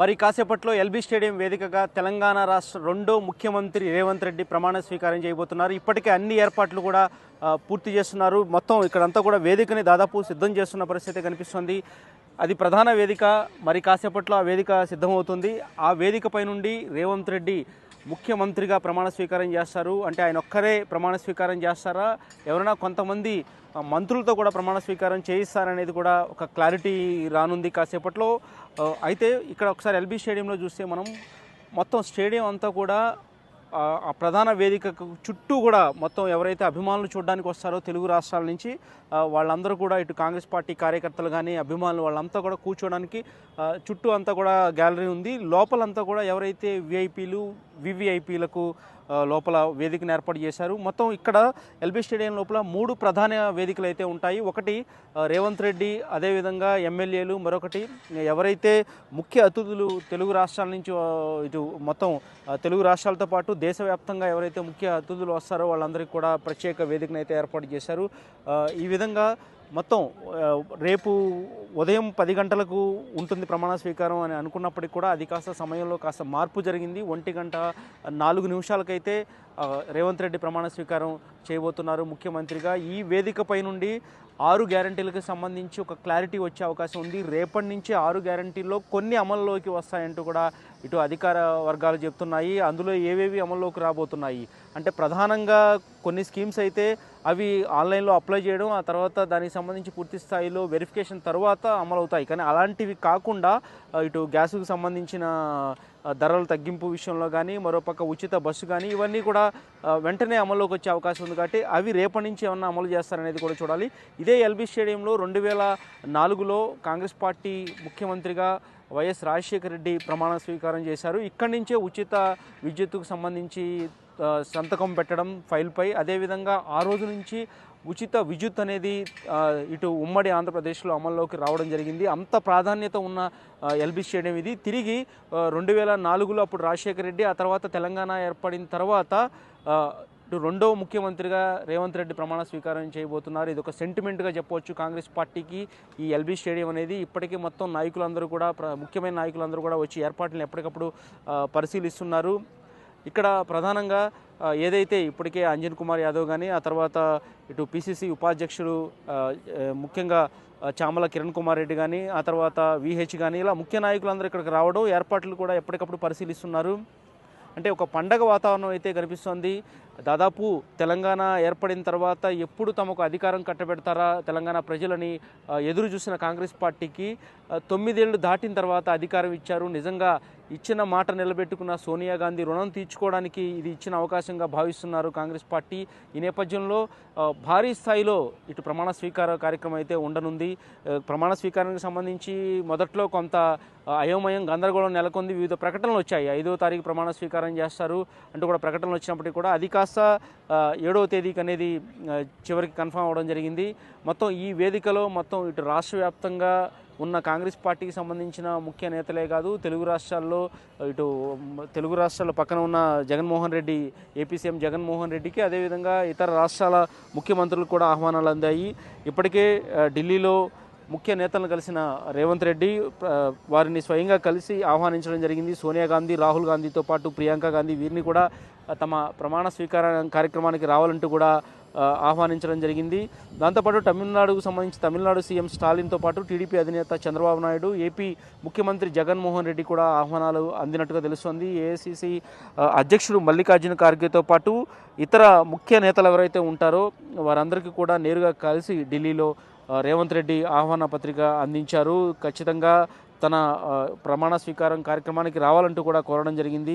మరి కాసేపట్లో LB stadium వేదికగా తెలంగాణ రాష్ట్ర రెండో ముఖ్యమంత్రి రేవంత్ రెడ్డి ప్రమాణ స్వీకారం చేయబోతున్నారు. ఇప్పటికే అన్ని ఏర్పాట్లు కూడా పూర్తి చేస్తున్నారు. మొత్తం ఇక్కడంతా కూడా వేదికని దాదాపు సిద్ధం చేస్తున్న పరిస్థితి కనిపిస్తుంది. అది ప్రధాన వేదిక. మరి కాసేపట్లో ఆ వేదిక సిద్ధమవుతుంది. ఆ వేదికపై నుండి రేవంత్ రెడ్డి ముఖ్యమంత్రిగా ప్రమాణ స్వీకారం చేస్తారు. అంటే ఆయన ఒక్కరే ప్రమాణ స్వీకారం చేస్తారా? ఎవరైనా కొంతమంది మంత్రులతో కూడా ప్రమాణ స్వీకారం చేయిస్తారనేది కూడా ఒక క్లారిటీ రానుంది కాసేపట్లో. అయితే ఇక్కడ ఒకసారి ఎల్బీ స్టేడియంలో చూస్తే మనం మొత్తం స్టేడియం అంతా కూడా ఆ, ప్రధాన వేదిక చుట్టూ కూడా మొత్తం ఎవరైతే అభిమానులు చూడడానికి వస్తారో తెలుగు రాష్ట్రాల నుంచి వాళ్ళందరూ కూడా ఇటు కాంగ్రెస్ పార్టీ కార్యకర్తలు కానీ అభిమానులు వాళ్ళంతా కూడా కూర్చోడానికి చుట్టూ అంతా కూడా గ్యాలరీ ఉంది. లోపలంతా కూడా ఎవరైతే విఐపీలు వివిఐపీలకు లోపల వేదికను ఏర్పాటు చేశారు. మొత్తం ఇక్కడ ఎల్బీ స్టేడియం లోపల మూడు ప్రధాన వేదికలు అయితే ఉంటాయి. ఒకటి రేవంత్ రెడ్డి అదేవిధంగా ఎమ్మెల్యేలు మరొకటి ఎవరైతే ముఖ్య అతిథులు తెలుగు రాష్ట్రాల నుంచి ఇటు మొత్తం తెలుగు రాష్ట్రాలతో పాటు దేశవ్యాప్తంగా ఎవరైతే ముఖ్య అతిథులు వస్తారో వాళ్ళందరికీ కూడా ప్రత్యేక వేదికను అయితే ఏర్పాటు చేశారు. ఈ విధంగా మొత్తం రేపు ఉదయం పది గంటలకు ఉంటుంది ప్రమాణ స్వీకారం అని అనుకున్నప్పటికీ కూడా అది కాస్త సమయంలో కాస్త మార్పు జరిగింది. ఒంటి గంట నాలుగు నిమిషాలకైతే రేవంత్ రెడ్డి ప్రమాణ స్వీకారం చేయబోతున్నారు ముఖ్యమంత్రిగా. ఈ వేదికపై నుండి ఆరు గ్యారంటీలకు సంబంధించి ఒక క్లారిటీ వచ్చే అవకాశం ఉంది. రేపటి నుంచి ఆరు గ్యారంటీల్లో కొన్ని అమల్లోకి వస్తాయంటూ కూడా ఇటు అధికార వర్గాలు చెప్తున్నాయి. అందులో ఏవేవి అమల్లోకి రాబోతున్నాయి? అంటే ప్రధానంగా కొన్ని స్కీమ్స్ అయితే అవి ఆన్లైన్లో అప్లై చేయడం ఆ తర్వాత దానికి సంబంధించి పూర్తి స్థాయిలో వెరిఫికేషన్ తర్వాత అమలు అవుతాయి కానీ అలాంటివి కాకుండా ఇటు గ్యాస్కు సంబంధించిన ధరలు ధరల తగ్గింపు విషయంలో కానీ మరోపక్క ఉచిత బస్సు కానీ ఇవన్నీ కూడా వెంటనే అమల్లోకి వచ్చే అవకాశం ఉంది కాబట్టి అవి రేపటి నుంచి ఏమన్నా అమలు చేస్తారనేది కూడా చూడాలి. ఇదే ఎల్బీ స్టేడియంలో రెండు వేల నాలుగులో కాంగ్రెస్ పార్టీ ముఖ్యమంత్రిగా వైఎస్ రాజశేఖర రెడ్డి ప్రమాణ స్వీకారం చేశారు. ఇక్కడి నుంచే ఉచిత విద్యుత్తుకు సంబంధించి సంతకం పెట్టడం ఫైల్పై. అదేవిధంగా ఆ రోజు నుంచి ఉచిత విద్యుత్ అనేది ఇటు ఉమ్మడి ఆంధ్రప్రదేశ్లో అమల్లోకి రావడం జరిగింది. అంత ప్రాధాన్యత ఉన్న ఎల్బి స్టేడియం ఇది. తిరిగి రెండు వేల నాలుగులో అప్పుడు రాజశేఖర రెడ్డి ఆ తర్వాత తెలంగాణ ఏర్పడిన తర్వాత ఇటు రెండవ ముఖ్యమంత్రిగా రేవంత్ రెడ్డి ప్రమాణ స్వీకారం చేయబోతున్నారు. ఇది ఒక సెంటిమెంట్గా చెప్పవచ్చు. కాంగ్రెస్ పార్టీకి ఈ ఎల్బీ స్టేడియం అనేది ఇప్పటికీ మొత్తం నాయకులందరూ కూడా ప్ర- ముఖ్యమైన నాయకులందరూ కూడా వచ్చి ఏర్పాట్లను ఎప్పటికప్పుడు పరిశీలిస్తున్నారు. ఇక్కడ ప్రధానంగా ఏదైతే ఇప్పటికే అంజన్ కుమార్ యాదవ్ కానీ ఆ తర్వాత ఇటు పిసిసి ఉపాధ్యక్షుడు ముఖ్యంగా చామల కిరణ్ కుమార్ రెడ్డి కానీ ఆ తర్వాత విహెచ్ కానీ ఇలా ముఖ్య నాయకులందరూ ఇక్కడికి రావడం ఏర్పాట్లు కూడా ఎప్పటికప్పుడు పరిశీలిస్తున్నారు. అంటే ఒక పండగ వాతావరణం అయితే కనిపిస్తోంది. దాదాపు తెలంగాణ ఏర్పడిన తర్వాత ఎప్పుడు తమకు అధికారం కట్టబెడతారా? తెలంగాణ ప్రజలని ఎదురు చూసిన కాంగ్రెస్ పార్టీకి తొమ్మిదేళ్ళు దాటిన తర్వాత అధికారం ఇచ్చారు. నిజంగా ఇచ్చిన మాట నిలబెట్టుకున్న సోనియా గాంధీ రుణం తీర్చుకోవడానికి ఇది ఇచ్చిన అవకాశంగా భావిస్తున్నారు కాంగ్రెస్ పార్టీ. ఈ నేపథ్యంలో భారీ స్థాయిలో ఇటు ప్రమాణ స్వీకార కార్యక్రమం అయితే ఉండనుంది. ప్రమాణ స్వీకారానికి సంబంధించి మొదట్లో కొంత అయోమయం గందరగోళం నెలకొంది. వివిధ ప్రకటనలు వచ్చాయి. ఐదో తారీఖు ప్రమాణ స్వీకారం చేస్తారు. అంటూ కూడా ప్రకటనలు వచ్చినప్పటికీ కూడా అధికార కాస్త ఏడవ తేదీకి అనేది చివరికి కన్ఫర్మ్ అవ్వడం జరిగింది. మొత్తం ఈ వేదికలో మొత్తం ఇటు రాష్ట్ర వ్యాప్తంగా ఉన్న కాంగ్రెస్ పార్టీకి సంబంధించిన ముఖ్య నేతలే కాదు తెలుగు రాష్ట్రాల్లో ఇటు తెలుగు రాష్ట్రాల పక్కన ఉన్న జగన్మోహన్ రెడ్డి ఏపీ సీఎం జగన్మోహన్ రెడ్డికి అదేవిధంగా ఇతర రాష్ట్రాల ముఖ్యమంత్రులు కూడా ఆహ్వానాలు అందాయి. ఇప్పటికే ఢిల్లీలో ముఖ్య నేతలను కలిసిన రేవంత్ రెడ్డి వారిని స్వయంగా కలిసి ఆహ్వానించడం జరిగింది. సోనియా గాంధీ రాహుల్ గాంధీతో పాటు ప్రియాంక గాంధీ వీరిని కూడా తమ ప్రమాణ స్వీకార కార్యక్రమానికి రావాలంటూ కూడా ఆహ్వానించడం జరిగింది. దాంతోపాటు తమిళనాడుకు సంబంధించి తమిళనాడు సీఎం స్టాలిన్తో పాటు టీడీపీ అధినేత చంద్రబాబు నాయుడు ఏపీ ముఖ్యమంత్రి జగన్మోహన్ రెడ్డి కూడా ఆహ్వానాలు అందినట్టుగా తెలుస్తోంది. ఏఐసిసి అధ్యక్షుడు మల్లికార్జున ఖార్గేతో పాటు ఇతర ముఖ్య నేతలు ఎవరైతే ఉంటారో వారందరికీ కూడా నేరుగా కలిసి ఢిల్లీలో రేవంత్ రెడ్డి ఆహ్వాన పత్రిక అందించారు. ఖచ్చితంగా తన ప్రమాణ స్వీకారం కార్యక్రమానికి రావాలంటూ కూడా కోరడం జరిగింది.